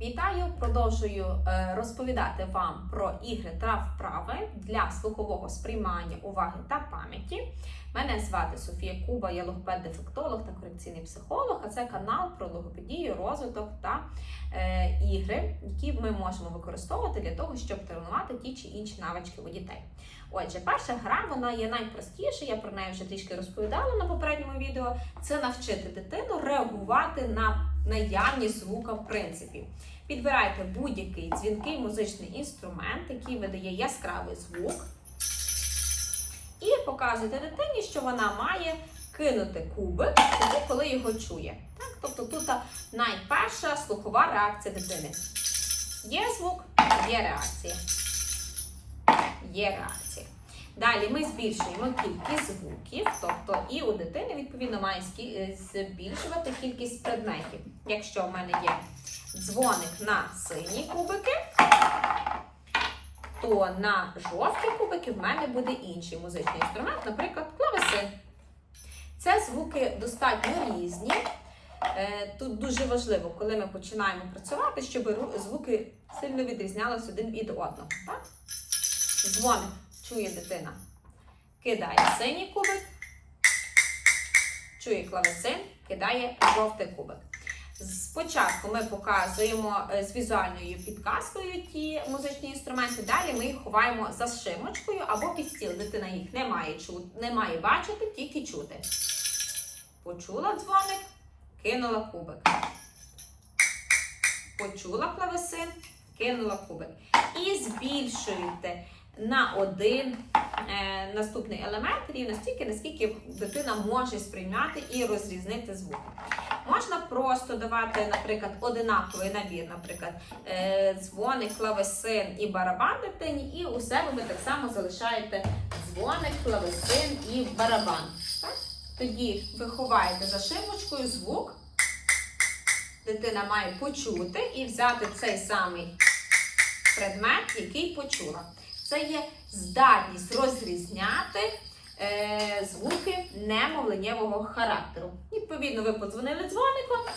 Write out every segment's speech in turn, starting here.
Вітаю! Продовжую е, розповідати вам про ігри та вправи для слухового сприймання уваги та пам'яті. Мене звати Софія Куба, я логопед-дефектолог та корекційний психолог. А це канал про логопедію, розвиток та е, ігри, які ми можемо використовувати для того, щоб тренувати ті чи інші навички у дітей. Отже, перша гра вона є найпростіша. Я про неї вже трішки розповідала на попередньому відео. Це навчити дитину реагувати на наявність звука в принципі. Підбирайте будь-який дзвінкий музичний інструмент, який видає яскравий звук, і показуйте дитині, що вона має кинути кубик, тоді, коли його чує. Так? Тобто тут найперша слухова реакція дитини. Є звук, є реакція. Є реакція. Далі ми збільшуємо кількість звуків, тобто і у дитини відповідно має збільшувати кількість предметів. Якщо в мене є дзвоник на сині кубики, то на жовті кубики в мене буде інший музичний інструмент, наприклад, клавесин. Це звуки достатньо різні. Е, Тут дуже важливо, коли ми починаємо працювати, щоб звуки сильно відрізнялися один від одного. Так? Дзвоник чує дитина. Кидає синій кубик, чує клавесин, кидає жовтий кубик. Спочатку ми показуємо е, з візуальною підказкою ті музичні інструменти, далі ми їх ховаємо за шимочкою або під стіл. Дитина їх не має, чу... не має бачити, тільки чути. Почула дзвоник, кинула кубик. Почула клавесин, кинула кубик. І збільшуєте на один е, наступний елемент рівно стільки, наскільки дитина може сприйняти і розрізнити звуки. Можна просто давати, наприклад, одинаковий набір, наприклад, е, дзвоник, клавесин і барабан дитині, і у себе ви так само залишаєте дзвоник, клавесин і барабан. Так? Тоді ви ховаєте за шимочкою звук. Дитина має почути і взяти цей самий предмет, який почула. Це є здатність розрізняти е, звуки немовленнєвого характеру. Відповідно, ви подзвонили дзвоником,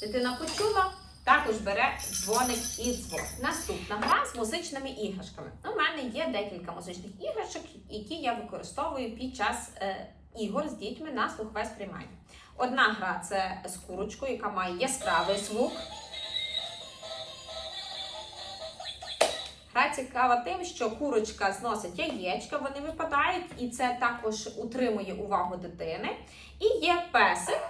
дитина почула, також бере дзвоник і дзвон. Наступна гра з музичними іграшками. У мене є декілька музичних іграшок, які я використовую під час е, ігор з дітьми на слухове сприймання. Одна гра це з курочкою, яка має яскравий звук. Гра цікава тим, що курочка зносить яєчка, вони випадають, і це також утримує увагу дитини. І є песик,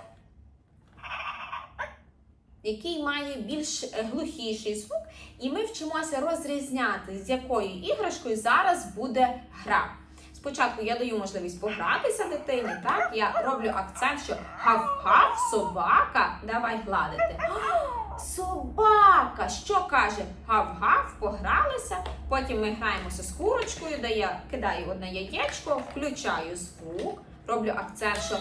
який має більш глухіший звук, і ми вчимося розрізняти, з якою іграшкою зараз буде гра. Спочатку я даю можливість погратися дитині, так? Я роблю акцент, що гав-гав, собака, давай гладити. Собака! Що каже? Гав-гав, погралися. Потім ми граємося з курочкою, де я кидаю одне яєчко, включаю звук, роблю акцент, що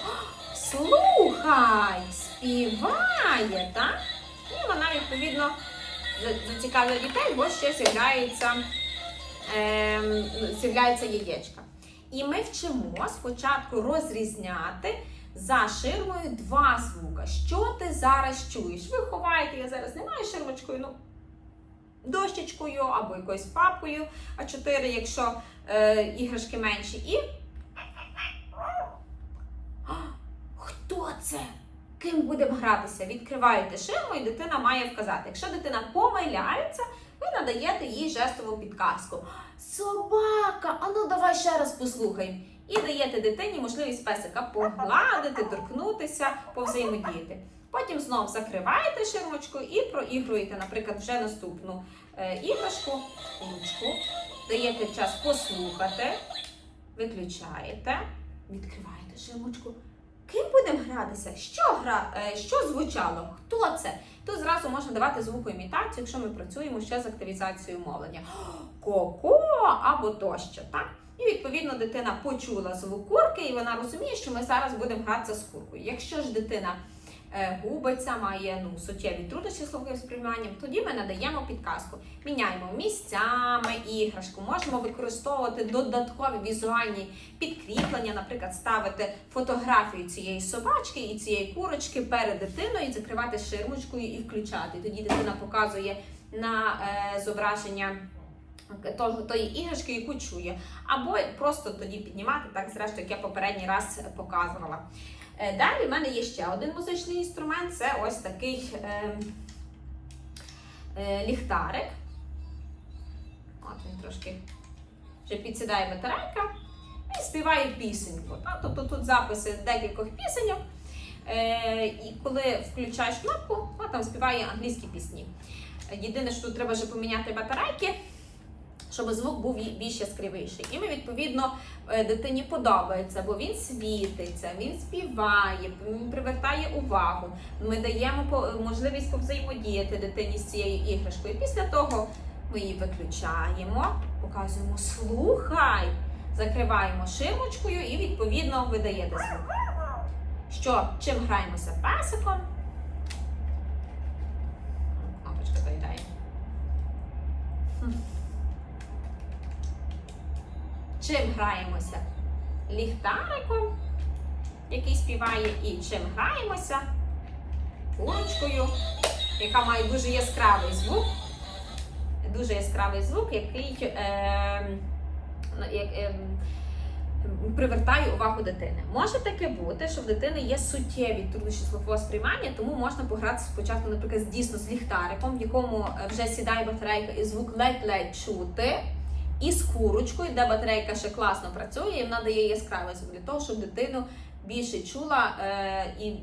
слухай, співає, так? І вона, відповідно, за- зацікавила дітей, бо ще з'являється, з'являється яєчка. І ми вчимо спочатку розрізняти за ширмою два звука. Що ти зараз чуєш? Ви ховаєте, я зараз не маю ширмочкою, ну, дощечкою або якоюсь папкою А4, якщо е, іграшки менші. І. Хто це? Ким будемо гратися? Відкриваєте ширму, і дитина має вказати. Якщо дитина помиляється, ви надаєте їй жестову підказку. Собака! Ану, давай ще раз послухаємо. І даєте дитині можливість песика погладити, торкнутися, повзаємодіяти. Потім знову закриваєте ширмочку і проігруєте, наприклад, вже наступну е, іграшку, ручку. Даєте час послухати, виключаєте, відкриваєте ширмочку. Ким будемо гратися? Що гра, е, що звучало? Хто це? Тут зразу можна давати звукоімітацію, якщо ми працюємо ще з активізацією мовлення. Коко або тощо. Так? І відповідно дитина почула звук курки, і вона розуміє, що ми зараз будемо гратися з куркою. Якщо ж дитина е, губиться, має ну, суттєві труднощі слуховим сприйманням, тоді ми надаємо підказку. Міняємо місцями іграшку, можемо використовувати додаткові візуальні підкріплення, наприклад, ставити фотографію цієї собачки і цієї курочки перед дитиною, закривати ширмочкою і включати. Тоді дитина показує на е, зображення тої іграшки, яку чує. Або просто тоді піднімати, так зрештою, як я попередній раз показувала. Е, Далі в мене є ще один музичний інструмент це ось такий е, е, ліхтарик. От він трошки вже підсідає батарейка і співає пісеньку. Та? Тобто тут записи декількох пісеньок. Е, і коли включаєш кнопку, вона там співає англійські пісні. Єдине, що тут треба вже поміняти батарейки, щоб звук був більш яскравіший. І ми, відповідно, е, дитині подобається, бо він світиться, він співає, він привертає увагу. Ми даємо можливість повзаємодіяти дитині з цією іграшкою. Після того ми її виключаємо, показуємо слухай, закриваємо ширмочкою і відповідно видаєте звук. Що, чим граємося песиком? Чим граємося? Ліхтариком, який співає, і чим граємося? Курочкою, яка має дуже яскравий звук. Дуже яскравий звук, який е, як, е, привертає увагу дитини. Може таке бути, що в дитини є суттєві труднощі слухового сприймання, тому можна пограти спочатку, наприклад, дійсно з ліхтариком, в якому е, вже сідає батарейка і звук ледь-ледь чути. І з курочкою, де батарейка ще класно працює, і вона дає яскравий звук для того, щоб дитину більше чула е, і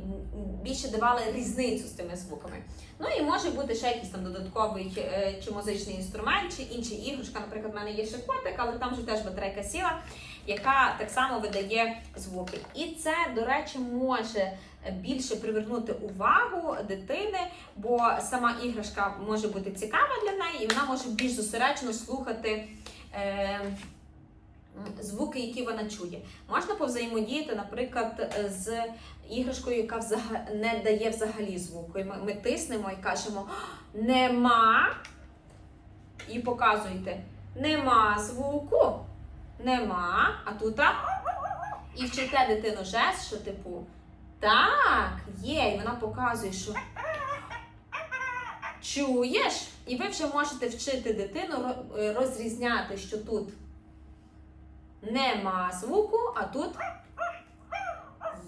більше давала різницю з тими звуками. Ну і може бути ще якийсь там додатковий е, чи музичний інструмент, чи інша іграшка. Наприклад, в мене є ще котик, але там вже теж батарейка сіла, яка так само видає звуки. І це, до речі, може більше привернути увагу дитини, бо сама іграшка може бути цікава для неї, і вона може більш зосереджено слухати. Е, Звуки, які вона чує, можна повзаємодіяти, наприклад, з іграшкою, яка не дає взагалі звуку. І ми тиснемо і кажемо нема. І показуєте нема звуку, нема, а тут і вчите дитину жест, що типу так, є, і вона показує, що чуєш, і ви вже можете вчити дитину е, розрізняти, що тут нема звуку, а тут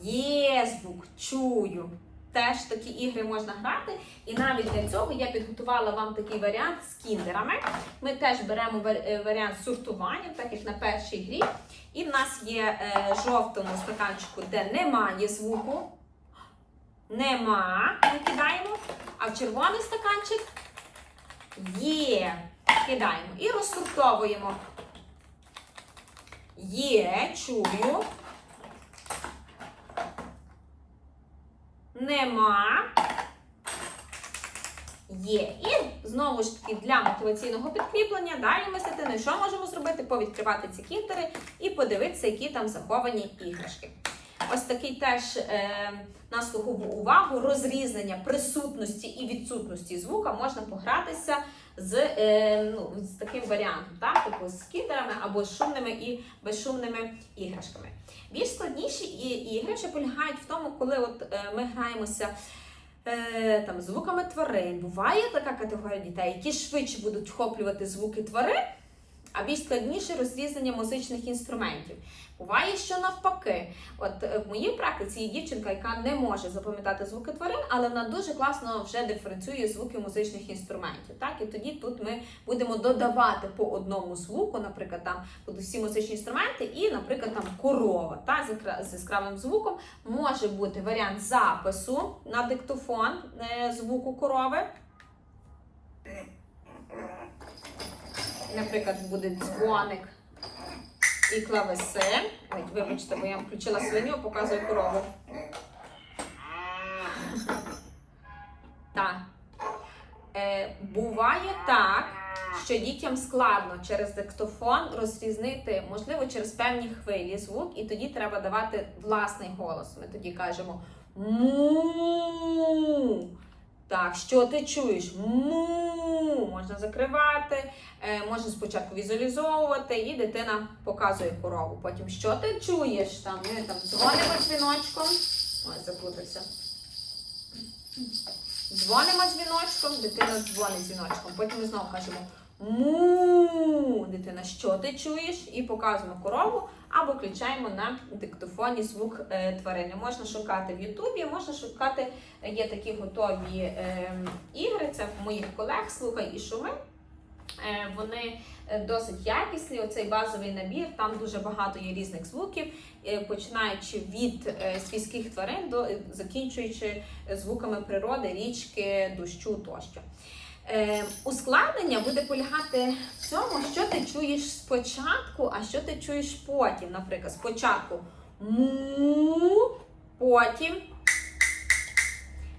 є звук, чую. Теж такі ігри можна грати, і навіть для цього я підготувала вам такий варіант з кіндерами. Ми теж беремо е, варіант сортування, так як на першій грі. І в нас є е, жовтому стаканчику, де немає звуку. Нема, ми кидаємо. А в червоний стаканчик є. Кидаємо і розсортовуємо. Є, чую. Нема. Є. І знову ж таки для мотиваційного підкріплення далі ми з що можемо зробити? Повідкривати ці кінтери і подивитися, які там заховані іграшки. Ось такий теж е, на слухову увагу, розрізнення присутності і відсутності звука можна погратися з, е, ну, з таким варіантом, так? Типу з кіндерами або з шумними і безшумними іграшками. Більш складніші ігри ще полягають в тому, коли от, е, ми граємося е, там, звуками тварин. Буває така категорія дітей, які швидше будуть вхоплювати звуки тварин, а більш складніше розрізнення музичних інструментів. Буває, що навпаки. От е, в моїй практиці є дівчинка, яка не може запам'ятати звуки тварин, але вона дуже класно вже диференціює звуки музичних інструментів. Так, і тоді тут ми будемо додавати по одному звуку, наприклад, там будуть всі музичні інструменти, і, наприклад, там корова та з яскравим звуком може бути варіант запису на диктофон е, звуку корови. Наприклад, буде дзвоник і клавеси. Ой, вибачте, бо я включила свиню, показую корову. Так. Е, буває так, що дітям складно через диктофон розрізнити, можливо, через певні хвилі звук, і тоді треба давати власний голос. Ми тоді кажемо Му. Так, що ти чуєш? Му. Можна закривати, е, можна спочатку візуалізовувати, і дитина показує корову. Потім, що ти чуєш? Там ми там дзвонимо дзвіночком. Ой, заплутався. Дзвонимо дзвіночком, дитина дзвонить дзвіночком. Потім ми знову кажемо му. Дитина, що ти чуєш? І показуємо корову або включаємо на диктофоні звук е, тварини. Можна шукати в Ютубі, можна шукати, е, є такі готові е, ігри. Це моїх колег Слухай і шуми. Вони досить якісні. Оцей базовий набір, там дуже багато є різних звуків, починаючи від свійських тварин до закінчуючи звуками природи, річки, дощу тощо. Е, ускладнення буде полягати в цьому, що ти чуєш спочатку, а що ти чуєш потім. Наприклад, спочатку му, потім.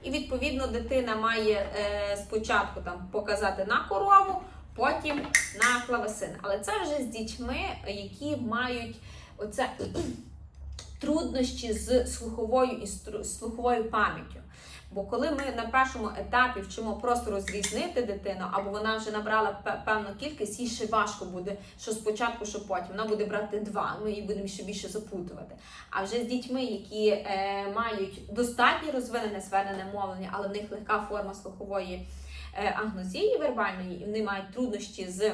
І відповідно дитина має е, спочатку там показати на корову, потім на клавесин. Але це вже з дітьми, які мають оце труднощі з слуховою інстру... слуховою пам'яттю. Бо коли ми на першому етапі вчимо просто розрізнити дитину, або вона вже набрала певну кількість, їй ще важко буде, що спочатку, що потім. Вона буде брати два, ми її будемо ще більше запутувати. А вже з дітьми, які е, мають достатньо розвинене звернене мовлення, але в них легка форма слухової е, агнозії вербальної, і вони мають труднощі з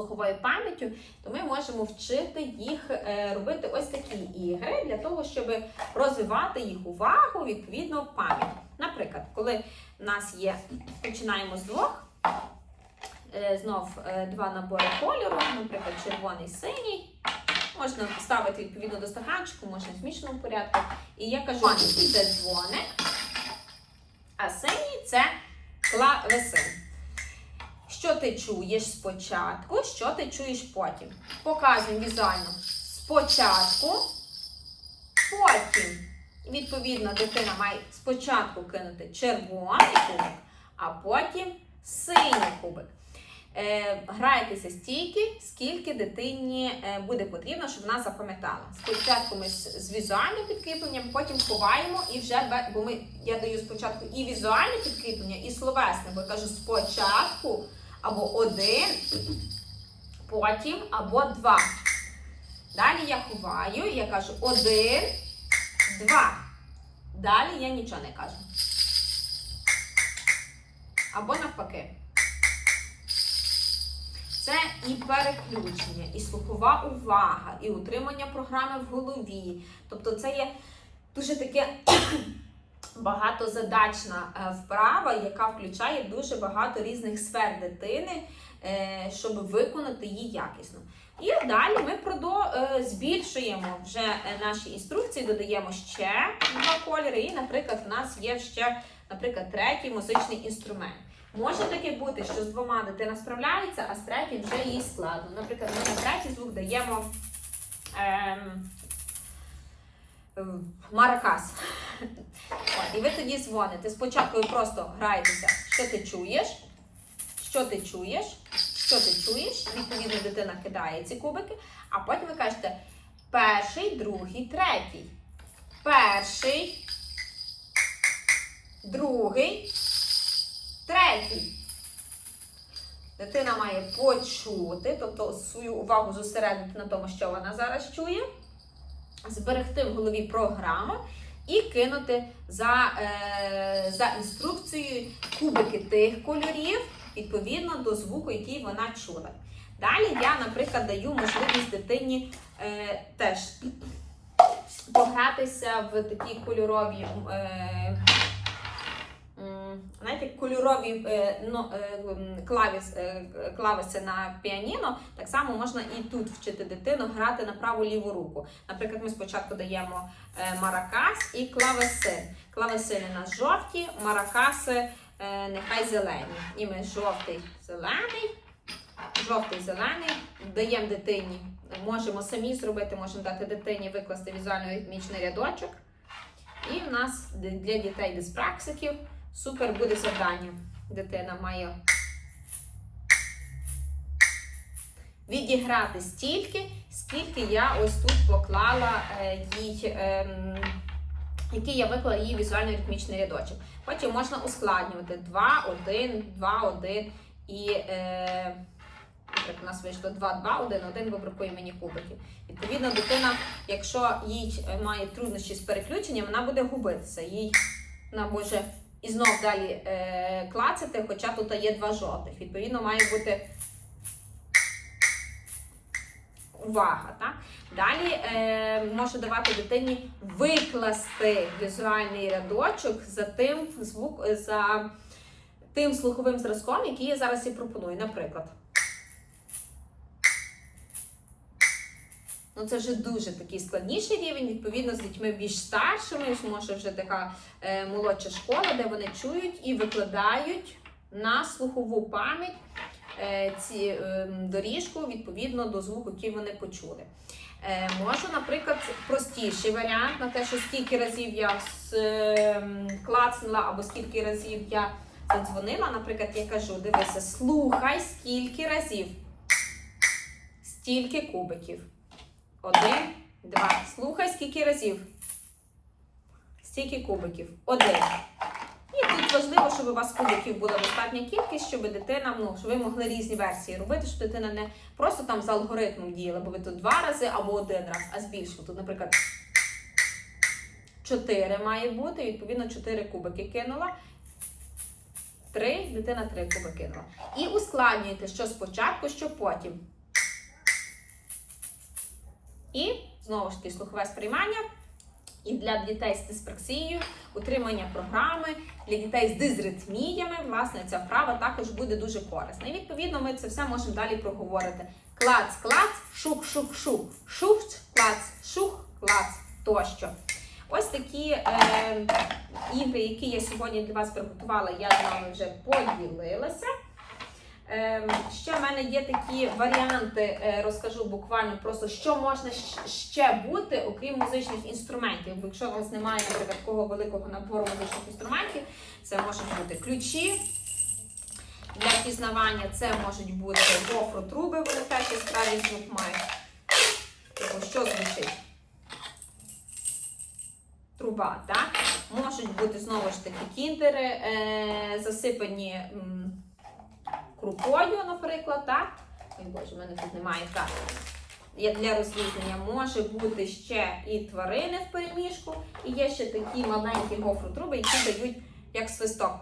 слуховою пам'яттю, то ми можемо вчити їх е, робити ось такі ігри для того, щоб розвивати їх увагу, відповідно, пам'ять. Наприклад, коли в нас є, починаємо з двох. е, Знов е, два набори кольору, наприклад, червоний, синій. Можна ставити відповідно до стаканчику, можна в змішаному порядку. І я кажу, «Ні, це дзвоник, а синій це клавесин. Що ти чуєш спочатку, що ти чуєш потім? Показуємо візуально. Спочатку, потім. Відповідно, дитина має спочатку кинути червоний кубик, а потім синій кубик. Е, грайтеся стільки, скільки дитині е, буде потрібно, щоб вона запам'ятала. Спочатку ми з, візуальним підкріпленням, потім ховаємо і вже бо ми я даю спочатку і візуальне підкріплення, і словесне, бо я кажу спочатку або один, потім або два. Далі я ховаю, я кажу один, два. Далі я нічого не кажу. Або навпаки. Це і переключення, і слухова увага, і утримання програми в голові. Тобто це є дуже таке багатозадачна е, вправа, яка включає дуже багато різних сфер дитини, е, щоб виконати її якісно. І далі ми е, збільшуємо вже наші інструкції, додаємо ще два кольори. І, наприклад, в нас є ще, наприклад, третій музичний інструмент. Може таке бути, що з двома дитина справляється, а з третім вже їй складно. Наприклад, ми на третій звук даємо ем, ем, маракас. От, і ви тоді дзвоните. Спочатку ви просто граєтеся, що ти чуєш, що ти чуєш, що ти чуєш. Відповідно, дитина кидає ці кубики, а потім ви кажете перший, другий, третій. Перший, другий, третій. Дитина має почути, тобто свою увагу зосередити на тому, що вона зараз чує, зберегти в голові програму і кинути за, е, за інструкцією кубики тих кольорів відповідно до звуку, який вона чула. Далі я, наприклад, даю можливість дитині е, теж погратися в такі кольорові. Е, Знаєте, кольорові ну, клавіс, е, клавіси на піаніно, так само можна і тут вчити дитину грати на праву ліву руку. Наприклад, ми спочатку даємо маракас і клавесин. Клавесини у нас жовті, маракаси нехай зелені. І ми жовтий, зелений, жовтий, зелений даємо дитині. Можемо самі зробити, можемо дати дитині викласти візуально-ритмічний рядочок. І в нас для дітей диспраксиків супер буде завдання. Дитина має відіграти стільки, скільки я ось тут поклала е, їй ем, який я виклала її візуально-ритмічний рядочок. Потім можна ускладнювати 2, 1, 2, 1 і. Е, у нас вийшло 2, 2, 1, 1, бо бракує мені кубиків. Відповідно, дитина, якщо їй має труднощі з переключенням, вона буде губитися. Їй вона може і знов далі е, клацати, хоча тут є два жовтих. Відповідно, має бути увага. Так? Далі е, можу давати дитині викласти візуальний рядочок за тим звук, за тим слуховим зразком, який я зараз і пропоную. Наприклад. Ну, це вже дуже такий складніший рівень, відповідно, з дітьми більш старшими, може вже така е, молодша школа, де вони чують і викладають на слухову пам'ять е, ці е, доріжку відповідно до звуку, який вони почули. Е, можу, наприклад, простіший варіант на те, що скільки разів я с, е, клацнула або скільки разів я задзвонила. Наприклад, я кажу: дивися, слухай, скільки разів, стільки кубиків. Один, два. Слухай, скільки разів. Стільки кубиків. Один. І тут важливо, щоб у вас кубиків була достатня кількість, щоб дитина, ну, щоб ви могли різні версії робити, щоб дитина не просто там з алгоритмом діяла, бо ви тут два рази або один раз, а збільшила. Тут, наприклад, чотири має бути, відповідно, чотири кубики кинула. Три, дитина три кубики кинула. І ускладнюєте, що спочатку, що потім. І знову ж таки слухове сприймання. І для дітей з диспраксією, утримання програми, для дітей з дизритміями, власне, ця вправа також буде дуже корисна. І відповідно ми це все можемо далі проговорити. Клац, клац, шух, шух, клац, шух, клац тощо. Ось такі е, ігри, які я сьогодні для вас приготувала, я з вами вже поділилася. Ем, Ще в мене є такі варіанти, е, розкажу буквально просто, що можна ще бути, окрім музичних інструментів. Якщо у вас немає, такого великого набору музичних інструментів, це можуть бути ключі для пізнавання, це можуть бути гофротруби, вони теж яскравий звук мають. Що звучить? Труба, так? Можуть бути знову ж таки кіндери, е, засипані. Крупою, наприклад, так? Ой, Боже, в мене тут немає. Є для розрізнення може бути ще і тварини в переміжку, і є ще такі маленькі гофротруби, які дають як свисток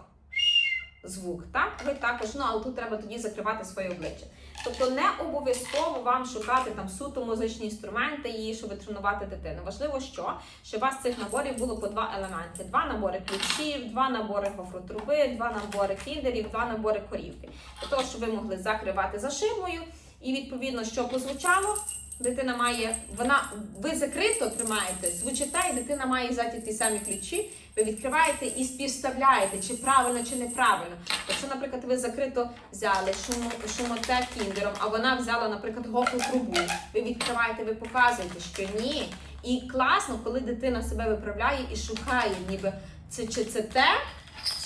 звук. Так? Ви також, ну але тут треба тоді закривати своє обличчя. Тобто не обов'язково вам шукати там суто музичні інструменти і щоб тренувати дитину. Важливо, що, щоб у вас цих наборів було по два елементи: два набори ключів, два набори гофротруби, два набори кіндерів, два набори корівки. Для того, щоб ви могли закривати за шибою, і відповідно, що позвучало. Дитина має, вона, ви закрито тримаєте, звучите, і дитина має взяти ті самі ключі, ви відкриваєте і співставляєте, чи правильно, чи неправильно. Якщо, наприклад, ви закрито взяли шумо, шумотек кіндером, а вона взяла, наприклад, гофру трубу, ви відкриваєте, ви показуєте, що ні. І класно, коли дитина себе виправляє і шукає, ніби це чи це те,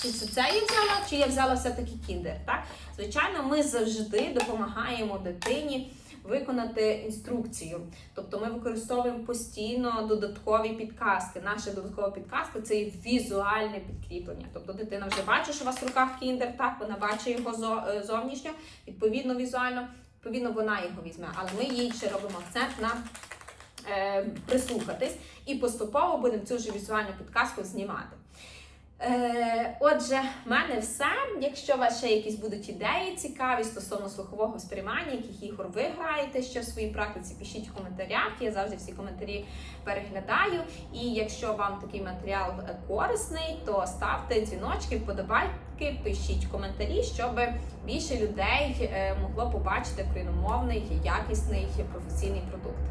чи це це я взяла, чи я взяла все-таки кіндер. Так? Звичайно, ми завжди допомагаємо дитині виконати інструкцію. Тобто ми використовуємо постійно додаткові підказки. Наша додаткова підказка це візуальне підкріплення. Тобто дитина вже бачить, що у вас в руках кіндер, так, вона бачить його е, зовнішньо, відповідно візуально, відповідно вона його візьме. Але ми їй ще робимо акцент на е, прислухатись і поступово будемо цю ж візуальну підказку знімати. Е, отже, в мене все. Якщо у вас ще якісь будуть ідеї цікаві стосовно слухового сприймання, яких ігор ви граєте ще в своїй практиці, пишіть в коментарях. Я завжди всі коментарі переглядаю. І якщо вам такий матеріал е, корисний, то ставте дзвіночки, вподобайки, пишіть коментарі, щоб більше людей е, могло побачити україномовний, якісний професійний продукт.